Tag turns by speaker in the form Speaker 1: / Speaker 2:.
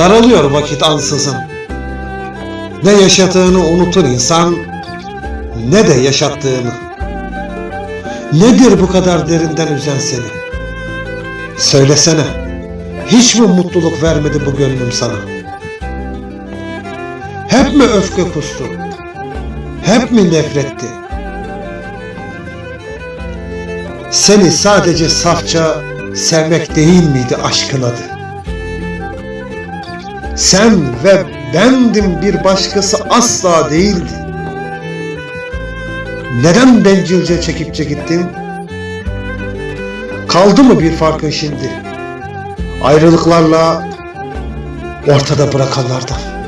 Speaker 1: Daralıyor vakit ansızın. Ne yaşadığını unutur insan, ne de yaşattığını. Nedir bu kadar derinden üzen seni? Söylesene, hiç mi mutluluk vermedi bu gönlüm sana? Hep mi öfke kustu? Hep mi nefretti? Seni sadece safça sevmek değil miydi aşkın adı? Sen ve bendim bir başkası asla değildi. Neden bencilce çekipçe gittin? Kaldı mı bir farkın şimdi? Ayrılıklarla ortada bırakanlardan.